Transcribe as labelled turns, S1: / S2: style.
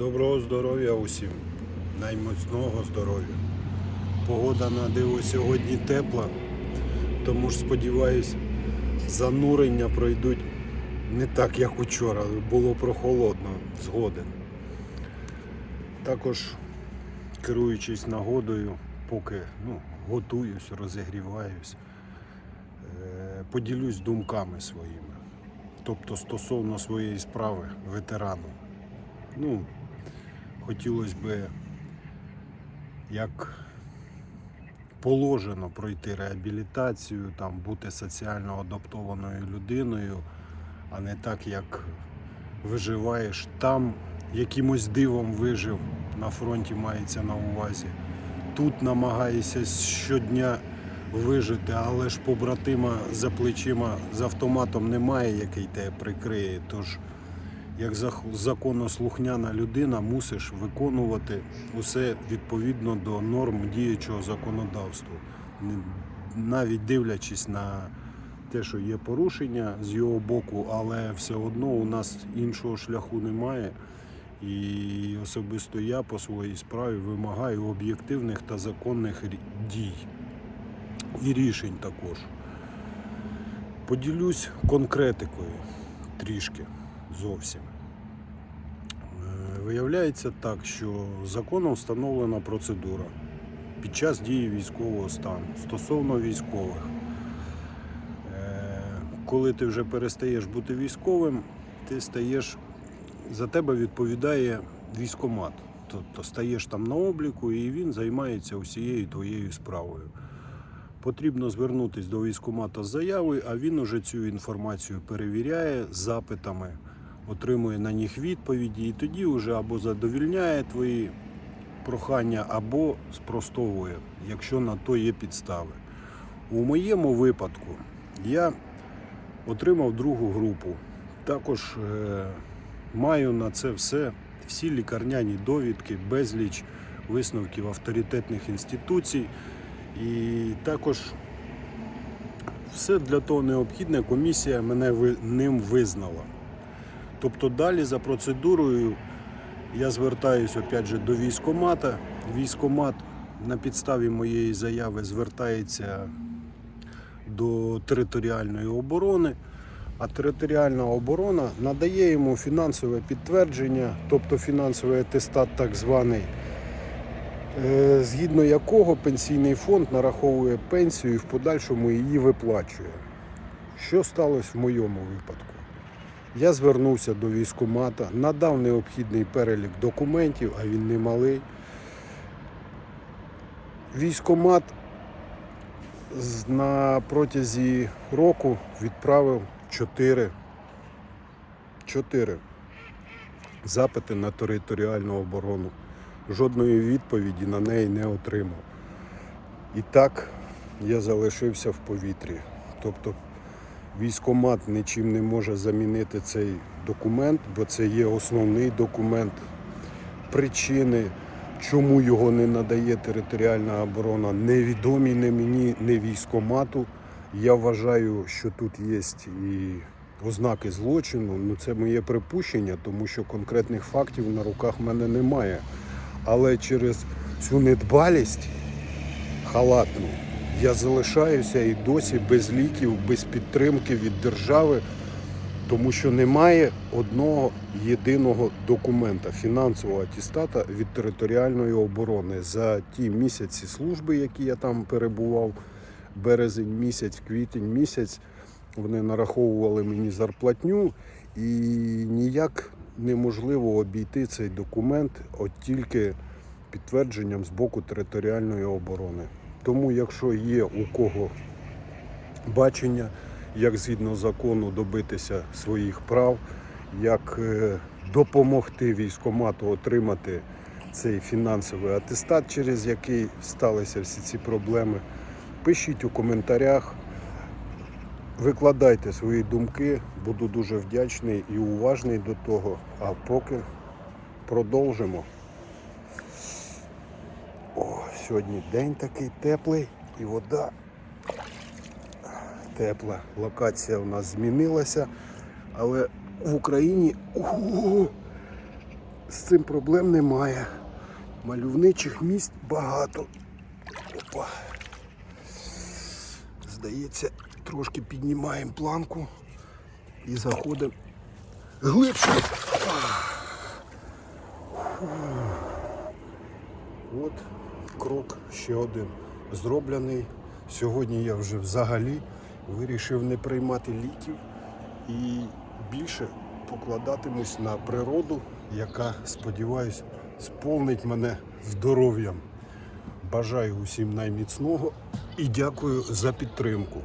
S1: Доброго здоров'я усім, наймоцного здоров'я. Погода на диво сьогодні тепла, тому ж сподіваюсь, занурення пройдуть не так, як учора. Було прохолодно, згоден. Також керуючись нагодою, поки ну, готуюсь, розігріваюсь, е, поділюсь думками своїми. Тобто стосовно своєї справи ветерану. Ну, хотілося б, як положено пройти реабілітацію, там, бути соціально адаптованою людиною, а не так, як виживаєш там, якимось дивом вижив на фронті мається на увазі. Тут намагаєшся щодня вижити, але ж побратима за плечима з автоматом немає, який тебе прикриє. Тож як законослухняна людина мусиш виконувати усе відповідно до норм діючого законодавства, навіть дивлячись на те, що є порушення з його боку, але все одно у нас іншого шляху немає. І особисто я по своїй справі вимагаю об'єктивних та законних дій і рішень також. Поділюсь конкретикою трішки зовсім. Виявляється так, що законом встановлена процедура під час дії військового стану стосовно військових. Е, Коли ти вже перестаєш бути військовим, ти стаєш, за тебе відповідає військомат. Тобто стаєш там на обліку і він займається усією твоєю справою. Потрібно звернутися до військкомата з заявою, а він уже цю інформацію перевіряє запитами, отримує на них відповіді, і тоді вже або задовільняє твої прохання, або спростовує, якщо на то є підстави. У моєму випадку я отримав другу групу. Також е, маю на це все всі лікарняні довідки, безліч висновків авторитетних інституцій. І також все для того необхідне комісія мене ним визнала. Тобто далі за процедурою я звертаюся опять же до військомата. Військомат на підставі моєї заяви звертається до територіальної оборони, а територіальна оборона надає йому фінансове підтвердження, тобто фінансовий атестат так званий, е, згідно якого пенсійний фонд нараховує пенсію і в подальшому її виплачує. Що сталося в моєму випадку? Я звернувся до військкомата, надав необхідний перелік документів, а він немалий. Військкомат з- на протязі року відправив 4, 4 запити на територіальну оборону. Жодної відповіді на неї не отримав. І так я залишився в повітрі. Тобто військкомат нічим не може замінити цей документ, бо це є основний документ причини, чому його не надає територіальна оборона, невідомі не мені, не військкомату. Я вважаю, що тут є і ознаки злочину. Ну це моє припущення, тому що конкретних фактів на руках в мене немає. Але через цю недбалість халатну я залишаюся і досі без ліків, без підтримки від держави, тому що немає одного єдиного документа фінансового атестата від територіальної оборони за ті місяці служби, які я там перебував, березень місяць, квітень місяць. Вони нараховували мені зарплатню, і ніяк неможливо обійти цей документ от тільки підтвердженням з боку територіальної оборони. Тому, якщо є у кого бачення, як згідно закону добитися своїх прав, як е, допомогти військкомату отримати цей фінансовий атестат, через який сталися всі ці проблеми, пишіть у коментарях. Викладайте свої думки, буду дуже вдячний і уважний до того. А поки продовжимо. Сьогодні день такий теплий і вода тепла. Локація у нас змінилася, але в Україні о, з цим проблем немає. Мальовничих місць багато. Опа. Здається, трошки піднімаємо планку і заходимо глибше. От крок ще один зроблений. Сьогодні я вже взагалі вирішив не приймати ліків і більше покладатимусь на природу, яка, сподіваюсь, сповнить мене здоров'ям. Бажаю усім найміцного і дякую за підтримку.